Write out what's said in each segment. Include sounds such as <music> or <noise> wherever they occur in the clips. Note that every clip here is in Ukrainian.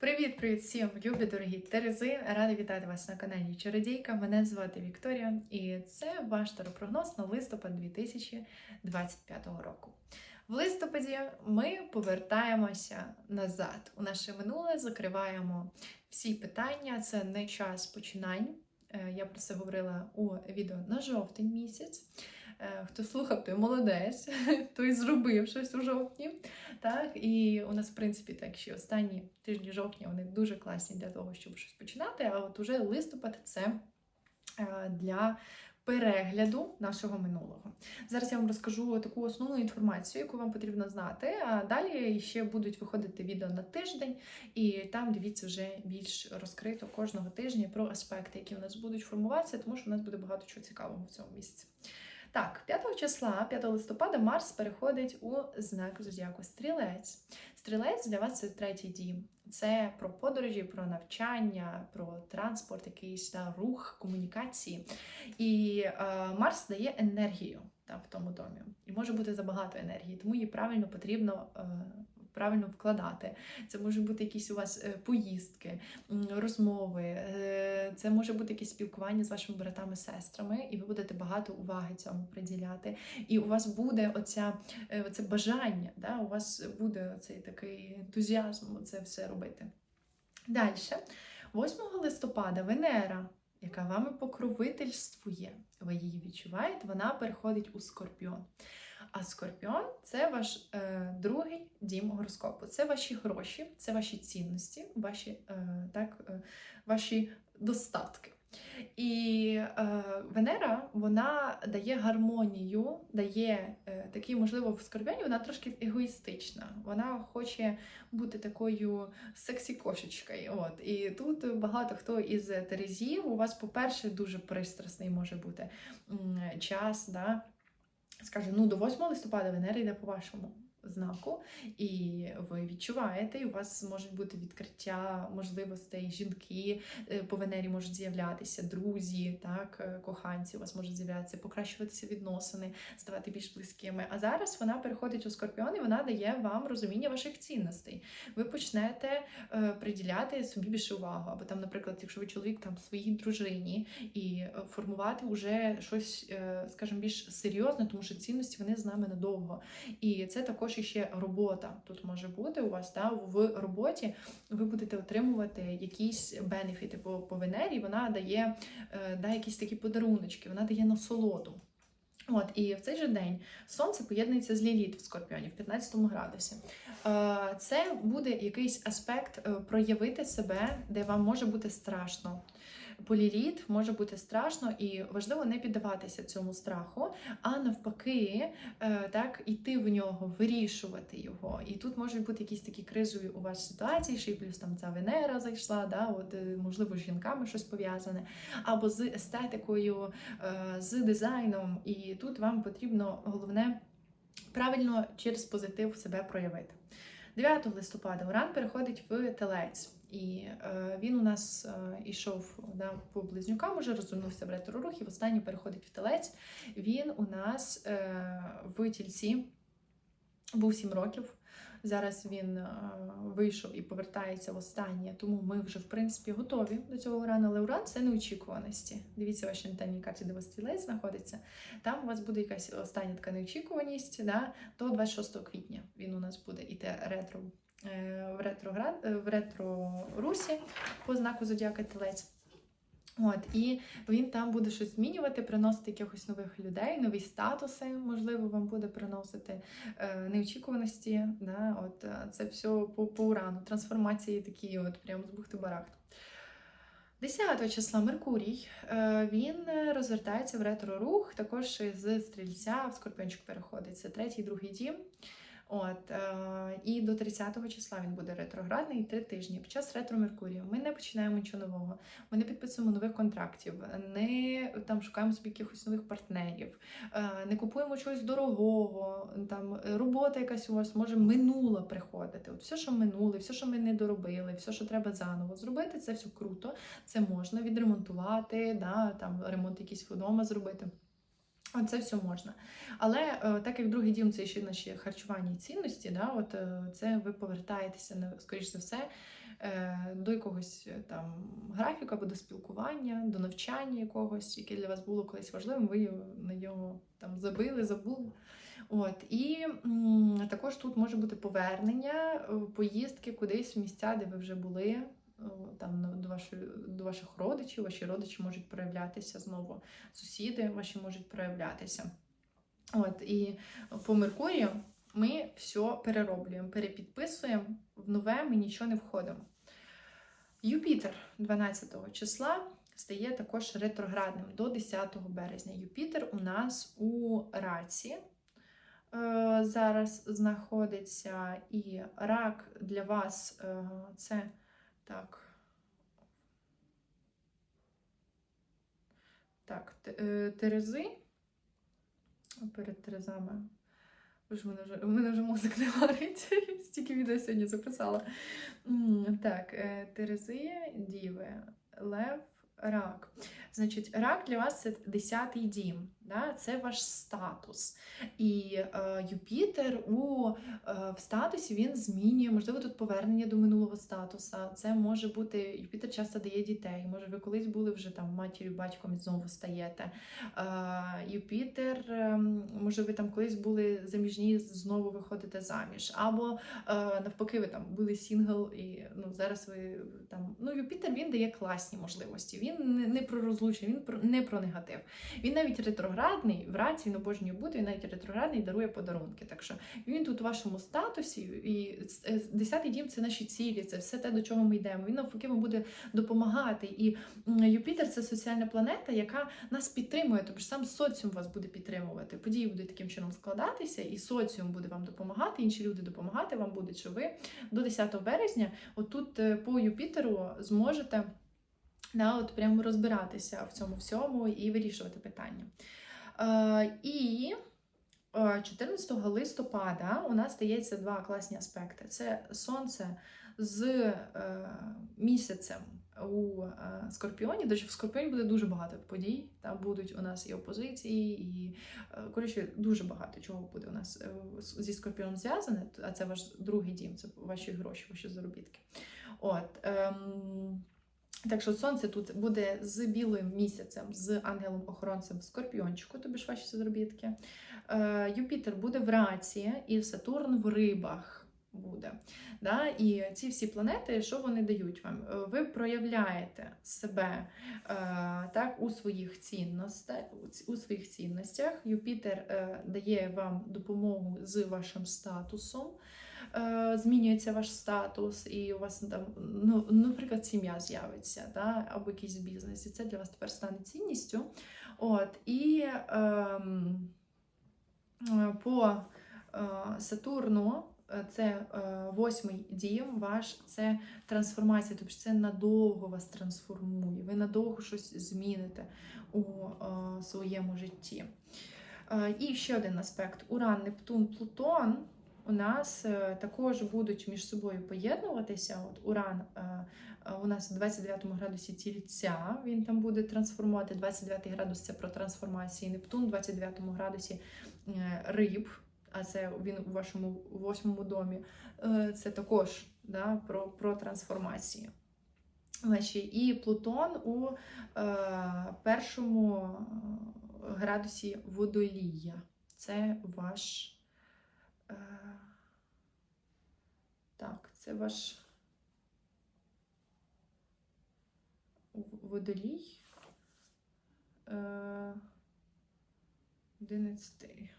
Привіт-привіт всім, любі дорогі Терези! Рада вітати вас на каналі Чародійка. Мене звати Вікторія, і це ваш таропрогноз на листопад 2025 року. В листопаді ми повертаємося назад у наше минуле, закриваємо всі питання. Це не час починань. Е, Я про це говорила у відео на жовтень місяць. Е, Хто слухав, той молодець, <laughs> той зробив щось у жовтні. Так, і у нас, в принципі, так що останні тижні жовтня вони дуже класні для того, щоб щось починати. А от уже листопад це е, для перегляду нашого минулого. Зараз я вам розкажу таку основну інформацію, яку вам потрібно знати. А далі ще будуть виходити відео на тиждень, і там дивіться вже більш розкрито кожного тижня про аспекти, які у нас будуть формуватися, тому що у нас буде багато чого цікавого в цьому місяці. Так, 5 числа, 5 листопада, Марс переходить у знак зодіаку Стрілець. Стрілець для вас це третій дім. Це про подорожі, про навчання, про транспорт, якийсь та, рух, комунікації. І е, Марс дає енергію там в тому домі. І може бути забагато енергії, тому її правильно потрібно. Е, Правильно вкладати. Це може бути якісь у вас е, поїздки, розмови, е, це може бути якесь спілкування з вашими братами, сестрами, і ви будете багато уваги цьому приділяти. І у вас буде оця, е, оце бажання, да? у вас буде цей такий ентузіазм це все робити. Далі, 8 листопада, Венера, яка вами покровительствує, ви її відчуваєте, вона переходить у Скорпіон. А Скорпіон це ваш е, другий дім гороскопу. Це ваші гроші, це ваші цінності, ваші, е, так, е, ваші достатки. І е, Венера вона дає гармонію, дає е, такий, можливо, в Скорпіоні вона трошки егоїстична. Вона хоче бути такою сексі-кошечкою. От. І тут багато хто із Терезів у вас, по-перше, дуже пристрасний може бути час. Да? Скаже, ну до 8 листопада Венера йде по вашому знаку, і ви відчуваєте, і у вас можуть бути відкриття можливостей, жінки е, по Венері можуть з'являтися, друзі, так, е, коханці у вас можуть з'являтися, покращуватися відносини, ставати більш близькими. А зараз вона переходить у Скорпіон і вона дає вам розуміння ваших цінностей. Ви почнете е, приділяти собі більше увагу. Або там, наприклад, якщо ви чоловік там своїй дружині і формувати вже щось, скажімо, більш серйозне, тому що цінності вони з нами надовго. І це також іще робота тут може бути у вас. Да? В роботі ви будете отримувати якісь бенефіти по, по Венері. Вона дає е, да, якісь такі подаруночки, вона дає насолоду. От, і в цей же день сонце поєднується з Ліліт в Скорпіоні в 15 градусі. Е, Це буде якийсь аспект е, проявити себе, де вам може бути страшно. По Ліліт може бути страшно і важливо не піддаватися цьому страху, а навпаки, е, так іти в нього, вирішувати його. І тут можуть бути якісь такі кризові у вас ситуації, ще й плюс там ця Венера зайшла, да, от, е, можливо, з жінками щось пов'язане, або з естетикою, е, з дизайном. І тут вам потрібно головне правильно через позитив себе проявити. 9 листопада Уран переходить в телець. І е, він у нас е, ішов да, по близнюкам, уже розвернувся в ретро-рух і востаннє переходить в телець. Він у нас е, в тільці був 7 років. Зараз він е, вийшов і повертається в останнє, тому ми вже в принципі готові до цього урану. Але уран це неочікуваності. Дивіться ваші натальні карті, де вас стрілець знаходиться. Там у вас буде якась остання така неочікуваність да, до 26 квітня. Він у нас буде іти ретро е, в ретроград е, в ретро русі по знаку зодіака Телець. От, і він там буде щось змінювати, приносити якихось нових людей, нові статуси, можливо, вам буде приносити е, неочікуваності. Да? От, е, це все по, по урану, трансформації такі, от прямо з бухти барахту. 10 числа Меркурій е, він розвертається в ретро-рух, також з стрільця в Скорпіончик переходить. Це третій, другий дім. От, е, і до 30 числа він буде ретроградний три тижні. Під час ретро Меркурію ми не починаємо нічого нового, ми не підписуємо нових контрактів, не там шукаємо собі якихось нових партнерів, е, не купуємо чогось дорогого. Там робота якась у вас може минула приходити. От все, що минуле, все, що ми не доробили, все, що треба заново зробити, це все круто. Це можна відремонтувати, да, там ремонт якийсь вдома зробити. От Це все можна. Але е, так як другий дім це ще наші харчування і цінності, да, от е, це ви повертаєтеся скоріш за все е, до якогось там графіка або до спілкування, до навчання якогось, яке для вас було колись важливим, ви на нього там забили, забули. От і також тут може бути повернення, поїздки кудись в місця, де ви вже були. Там до вашої до ваших родичів, ваші родичі можуть проявлятися знову, сусіди ваші можуть проявлятися. От і по Меркурію ми все перероблюємо, перепідписуємо, в нове ми нічого не входимо. Юпітер 12 числа стає також ретроградним до 10 березня. Юпітер у нас у раці е, зараз знаходиться, і рак для вас е, це так. Так, е, Терези. Перед Терезами. Бо мене вже, у мене вже мозок не варить. <laughs> Стільки відео сьогодні записала. Так, е, Терези, Діви, Лев, Рак. Значить, рак для вас це 10-й дім, да? це ваш статус. І е, Юпітер у е, в статусі він змінює, можливо, тут повернення до минулого статуса. Це може бути Юпітер часто дає дітей. Може, ви колись були вже там матір'ю, батьком і знову стаєте. Е, Юпітер, ем, може, ви там колись були заміжні, знову виходите заміж. Або е, навпаки, ви там були сінгл, і ну зараз ви там. Ну, Юпітер він дає класні можливості. Він не, про розлучення, він про не про негатив. Він навіть ретроградний, в раці він обожнює бути, він навіть ретроградний дарує подарунки. Так що він тут у вашому статусі, і е, десятий дім це наші цілі, це все те, до чого ми йдемо. Він навпаки вам буде допомагати. І Юпітер це соціальна планета, яка нас підтримує, тобто сам соціум вас буде підтримувати. Події будуть таким чином складатися, і соціум буде вам допомагати, інші люди допомагати вам будуть, що ви до 10 березня, отут е, по Юпітеру зможете. Да, от прямо розбиратися в цьому всьому і вирішувати питання. Е, і е, 14 листопада у нас стається два класні аспекти: це сонце з е, місяцем у е, Скорпіоні. До речі, в Скорпіоні буде дуже багато подій. Там будуть у нас і опозиції, і е, коротше, дуже багато чого буде у нас е, зі Скорпіоном зв'язане. А це ваш другий дім, це ваші гроші, ваші заробітки. От. Ем, так що сонце тут буде з білим місяцем, з ангелом-охоронцем в скорпіончику, тобі ж ваші заробітки. Е, Юпітер буде в раці, і Сатурн в рибах буде. Да? І ці всі планети, що вони дають вам? Е, Ви проявляєте себе е, так, у своїх у своїх цінностях. Юпітер дає вам допомогу з вашим статусом е, змінюється ваш статус, і у вас там, ну, наприклад, сім'я з'явиться, да, або якийсь бізнес, і це для вас тепер стане цінністю. От, і ем, е, по е, Сатурну. е, Це е, восьмий дім ваш, це трансформація, тобто це надовго вас трансформує, ви надовго щось зміните у е, своєму житті. І ще один аспект: Уран, Нептун, Плутон у нас е, також будуть між собою поєднуватися. От Уран е, е, у нас в 29 градусі тільця, він там буде трансформувати. 29 градус це про трансформації. Нептун, в 29 градусі риб, а це він у вашому восьмому домі. Це також да, про, про трансформації. І Плутон у е, першому градусі водолія. Це ваш. Е, так, це ваш водолій. Е, Одинадцятий.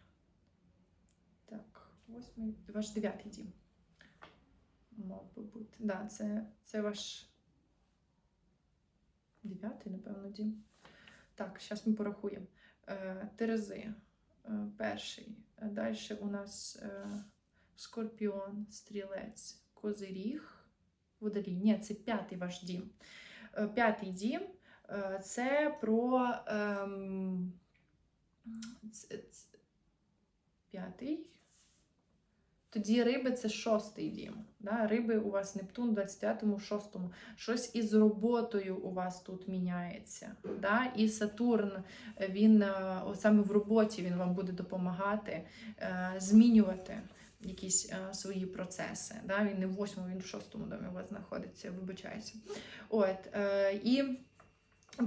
Так, восьмий. Ваш дев'ятий дім. Мав би бути. Да, це, це ваш дев'ятий, напевно, дім. Так, зараз ми порахуємо. Е, Терези. Е, перший. Далі у нас е, Скорпіон, Стрілець, Козиріг, Водолій. Ні, це п'ятий ваш дім. Е, П'ятий дім це про ем, п'ятий. Тоді риби це шостий дім. Да? Риби у вас Нептун в 29-му, 6-му. Щось із роботою у вас тут міняється. Да? І Сатурн, він е, саме в роботі він вам буде допомагати е, змінювати якісь е, свої процеси. Да? Він не в восьмому, він в шостому домі у вас знаходиться, вибачаюся. От, і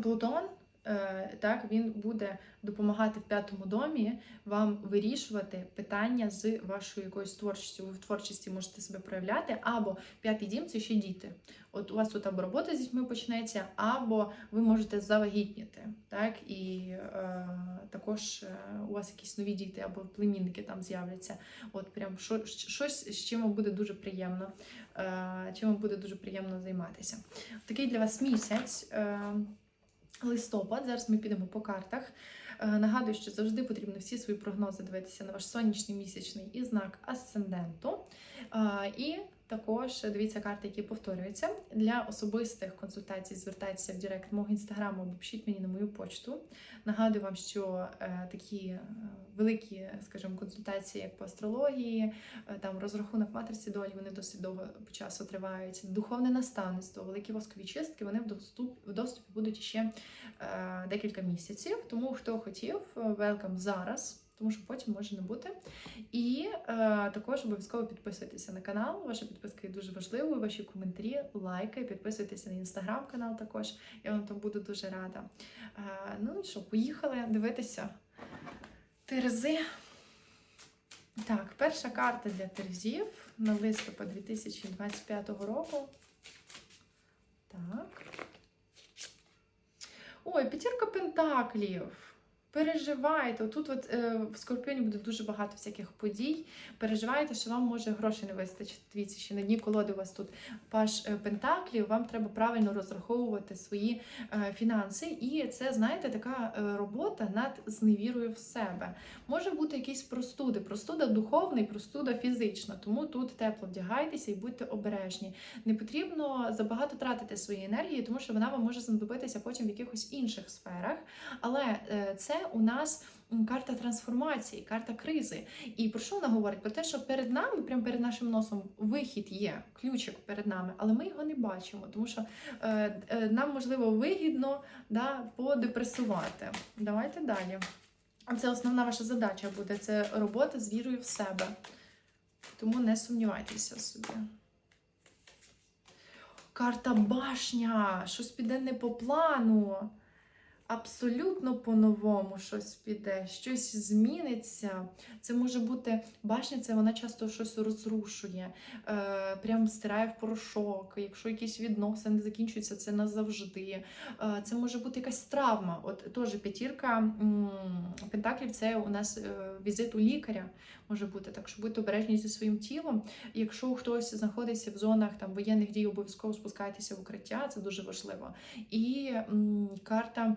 Плутон. Е, Так, він буде допомагати в п'ятому домі вам вирішувати питання з вашою якоюсь творчістю. Ви в творчості можете себе проявляти, або п'ятий дім це ще діти. От у вас тут або робота з дітьми почнеться, або ви можете завагітніти. Так? І е, також е, у вас якісь нові діти або племінники там з'являться. От прям що, щось, з чим вам буде дуже приємно, е, чим вам буде дуже приємно займатися. Такий для вас місяць. Е, Листопад, зараз ми підемо по картах. Е, Нагадую, що завжди потрібно всі свої прогнози дивитися на ваш сонячний місячний і знак асценденту. Е, І також дивіться карти, які повторюються. Для особистих консультацій звертайтеся в Директ мого інстаграму або пишіть мені на мою почту. Нагадую вам, що е, такі е, великі, скажімо, консультації, як по астрології, е, там розрахунок матриці долі, вони досить довго по часу тривають. Духовне наставництво, великі воскові чистки, вони в доступ, в доступі будуть ще е, декілька місяців. Тому хто хотів, велкам зараз. Тому що потім може не бути. І е, також обов'язково підписуйтеся на канал. Ваша підписка є дуже важливою. Ваші коментарі, лайки, підписуйтеся на інстаграм-канал також. Я вам там буду дуже рада. Е, ну і що, поїхали дивитися Терези. Так, перша карта для Терезів на листопад 2025 року. Так. Ой, п'ятірка пентаклів. Переживайте, тут от, е, в Скорпіоні буде дуже багато всяких подій. Переживайте, що вам може грошей не вистачить. Дивіться, ще на дні колоди у вас тут паш е, пентаклів, вам треба правильно розраховувати свої е, фінанси. І це, знаєте, така е, робота над зневірою в себе. Може бути якісь простуди, простуда духовна і простуда фізична. Тому тут тепло вдягайтеся і будьте обережні. Не потрібно забагато тратити свої енергії, тому що вона вам може знадобитися потім в якихось інших сферах. Але е, у нас карта трансформації, карта кризи. І про що вона говорить? Про те, що перед нами, прямо перед нашим носом, вихід є, ключик перед нами, але ми його не бачимо, тому що е, е, нам можливо вигідно да, подепресувати. Давайте далі. Це основна ваша задача буде це робота з вірою в себе. Тому не сумнівайтеся собі. Карта башня. Щось піде не по плану. Абсолютно по-новому щось піде, щось зміниться. Це може бути башня, це вона часто щось розрушує, е, прям стирає в порошок. Якщо якісь відносини закінчуються, це назавжди. Е, це може бути якась травма. От теж п'ятірка пентаклів це у нас е, візит у лікаря може бути. Так що будьте обережні зі своїм тілом. Якщо хтось знаходиться в зонах там воєнних дій, обов'язково спускайтеся в укриття, це дуже важливо. І м, карта.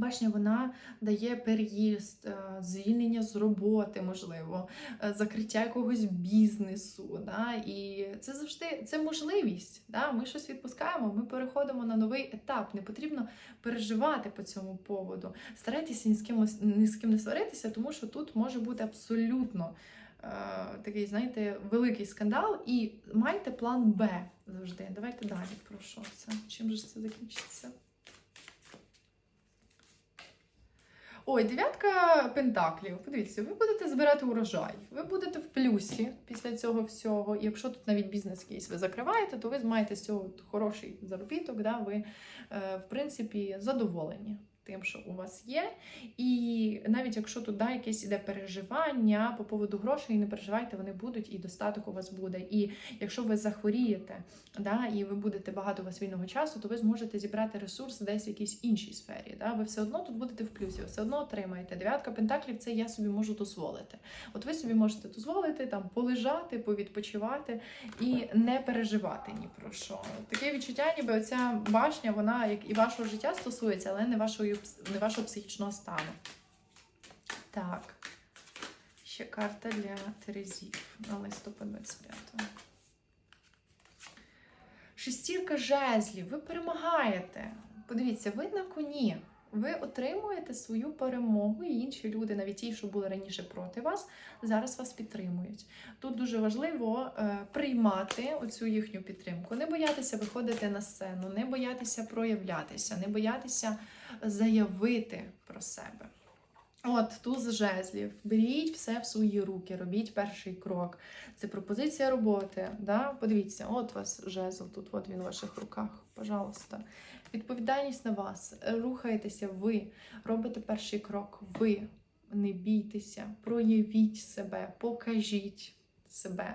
Башня вона дає переїзд, е, звільнення з роботи, можливо, е, закриття якогось бізнесу. Да? І це завжди це можливість. Да? Ми щось відпускаємо, ми переходимо на новий етап. Не потрібно переживати по цьому поводу. Старайтеся ні з ким ні з ким не сваритися, тому що тут може бути абсолютно е, такий, знаєте, великий скандал. І майте план Б завжди. Давайте далі. Про що це? Чим же це закінчиться? Ой, дев'ятка пентаклів. Подивіться, ви будете збирати урожай, ви будете в плюсі після цього всього. І якщо тут навіть бізнес якийсь ви закриваєте, то ви маєте з цього хороший заробіток. Да? Ви, е, в принципі, задоволені тим, що у вас є. І навіть якщо тут да, якесь іде переживання по поводу грошей, не переживайте, вони будуть, і достаток у вас буде. І якщо ви захворієте, да, і ви будете багато у вас вільного часу, то ви зможете зібрати ресурс десь в якійсь іншій сфері. Да? Ви все одно тут будете в плюсі, ви все одно отримаєте. Дев'ятка пентаклів це я собі можу дозволити. От ви собі можете дозволити там полежати, повідпочивати і не переживати ні про що. Таке відчуття, ніби оця башня, вона як і вашого життя стосується, але не вашої не вашого психічного стану. Так. Ще карта для Терезів на листопад 25-го. Шестірка жезлів. Ви перемагаєте. Подивіться, ви на коні. Ви отримуєте свою перемогу, і інші люди, навіть ті, що були раніше проти вас, зараз вас підтримують. Тут дуже важливо е, приймати оцю їхню підтримку, не боятися виходити на сцену, не боятися проявлятися, не боятися заявити про себе. От, туз жезлів. Беріть все в свої руки, робіть перший крок. Це пропозиція роботи. Да? Подивіться, от у вас жезл, тут от він в ваших руках. Пожалуйста. Відповідальність на вас. Рухаєтеся ви, робите перший крок. Ви не бійтеся, проявіть себе, покажіть себе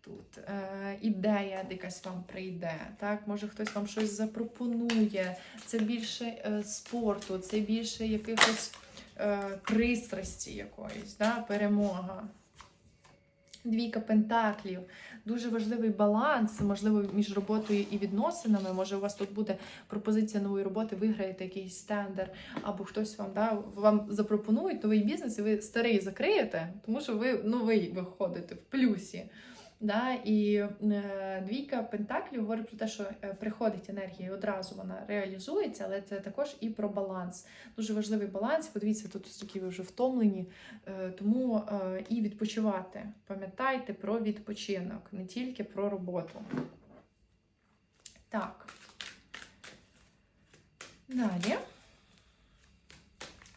тут. Е, ідея якась вам прийде. Так? Може хтось вам щось запропонує. Це більше е, спорту, це більше якихось е, пристрасті якоїсь, да? перемога. Двійка пентаклів, дуже важливий баланс, можливо, між роботою і відносинами. Може, у вас тут буде пропозиція нової роботи, виграєте якийсь стендер, або хтось вам да, вам запропонують новий бізнес, і ви старий закриєте, тому що ви новий виходите в плюсі. Да? І е, двійка пентаклів говорить про те, що е, приходить енергія, і одразу вона реалізується, але це також і про баланс. Дуже важливий баланс. Подивіться, тут такі ви вже втомлені, е, тому і відпочивати. Пам'ятайте про відпочинок, не тільки про роботу. Так. Далі.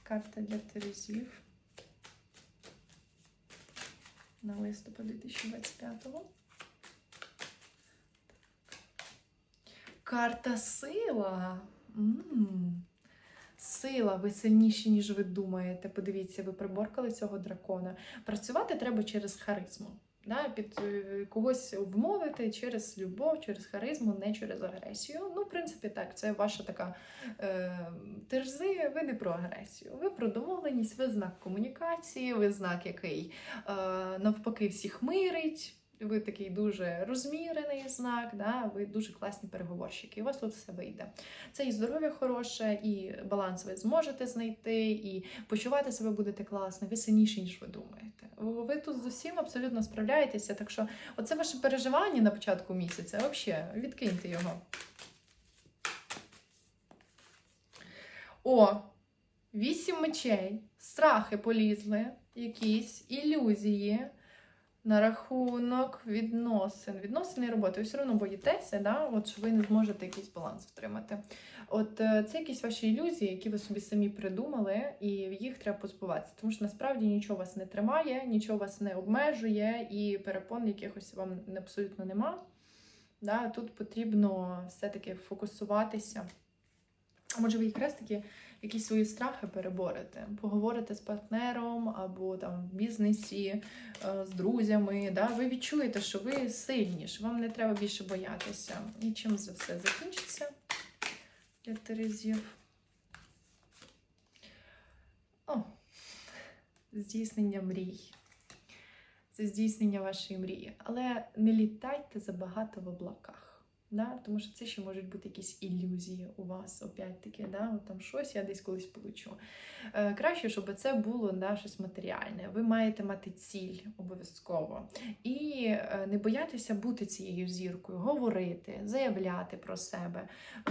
Карта для Терезів на листопад 2025-го. Карта сила. М. Сила, ви сильніші, ніж ви думаєте. Подивіться, ви приборкали цього дракона. Працювати треба через харизму. Да? Під е, когось вмовити через любов, через харизму, не через агресію. Ну, в принципі, так, це ваша така е, терзи, ви не про агресію. Ви про домовленість, ви знак комунікації, ви знак, який е, навпаки всіх мирить. Ви такий дуже розмірений знак, да? ви дуже класні переговорщики, і у вас тут все вийде. Це і здоров'я хороше, і баланс ви зможете знайти, і почувати себе будете класно, ви сильніші, ніж ви думаєте. Ви тут з усім абсолютно справляєтеся, так що оце ваше переживання на початку місяця, взагалі, відкиньте його. О, вісім мечей, страхи полізли, якісь ілюзії на рахунок відносин. Відносини і роботи. Ви все одно боїтеся, да? От, що ви не зможете якийсь баланс втримати. От е, це якісь ваші ілюзії, які ви собі самі придумали, і їх треба позбуватися. Тому що насправді нічого вас не тримає, нічого вас не обмежує, і перепон якихось вам абсолютно нема. Да? Тут потрібно все-таки фокусуватися. А може, ви якраз таки якісь свої страхи переборете, поговорите з партнером або там в бізнесі, е, з друзями. Да? Ви відчуєте, що ви сильні, що вам не треба більше боятися. І чим це все закінчиться для Терезів? О, здійснення мрій. Це здійснення вашої мрії. Але не літайте забагато в облаках. Да? Тому що це ще можуть бути якісь ілюзії у вас, опять-таки, да? От там щось я десь колись получу. Е, Краще, щоб це було да, щось матеріальне. Ви маєте мати ціль обов'язково. І е, не боятися бути цією зіркою, говорити, заявляти про себе,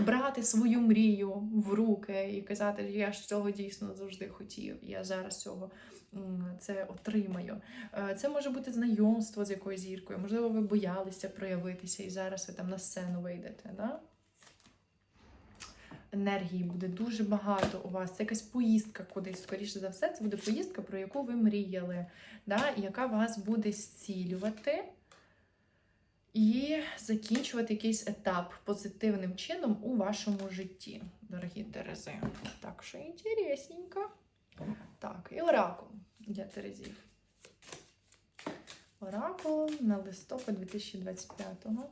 брати свою мрію в руки і казати, я ж цього дійсно завжди хотів. Я зараз цього це отримаю. Е, Це може бути знайомство з якоюсь зіркою. Можливо, ви боялися проявитися, і зараз ви там на сцену вийдете. Да? Енергії буде дуже багато у вас. Це якась поїздка кудись, скоріше за все, це буде поїздка, про яку ви мріяли, да? яка вас буде зцілювати і закінчувати якийсь етап позитивним чином у вашому житті, дорогі Терези. Так що інтересненько. Так, і оракул для Терезів. Оракул на листопад 2025-го.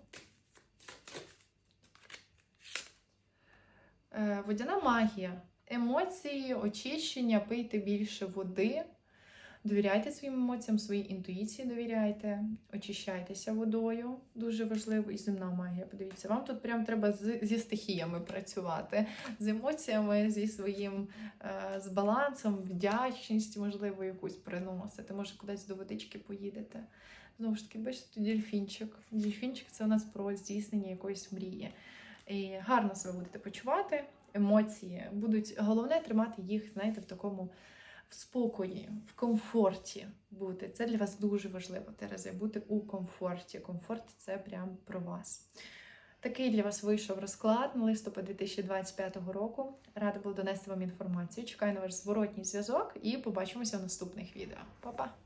Е, Водяна магія. Емоції, очищення, пийте більше води. Довіряйте своїм емоціям, своїй інтуїції довіряйте, очищайтеся водою, дуже важливо, і земна магія. Подивіться, вам тут прям треба з, зі стихіями працювати, з емоціями, зі своїм е, з балансом, вдячність, можливо, якусь приносити. Може, кудись до водички поїдете. Знову ж таки, бачите, тут дельфінчик. Дельфінчик це у нас про здійснення якоїсь мрії. І гарно себе будете почувати, емоції будуть головне тримати їх, знаєте, в такому в спокої, в комфорті бути. Це для вас дуже важливо, Терези, бути у комфорті. Комфорт це прям про вас. Такий для вас вийшов розклад на листопад 2025 року. Рада була донести вам інформацію. Чекаю на ваш зворотній зв'язок і побачимося в наступних відео. Па-па!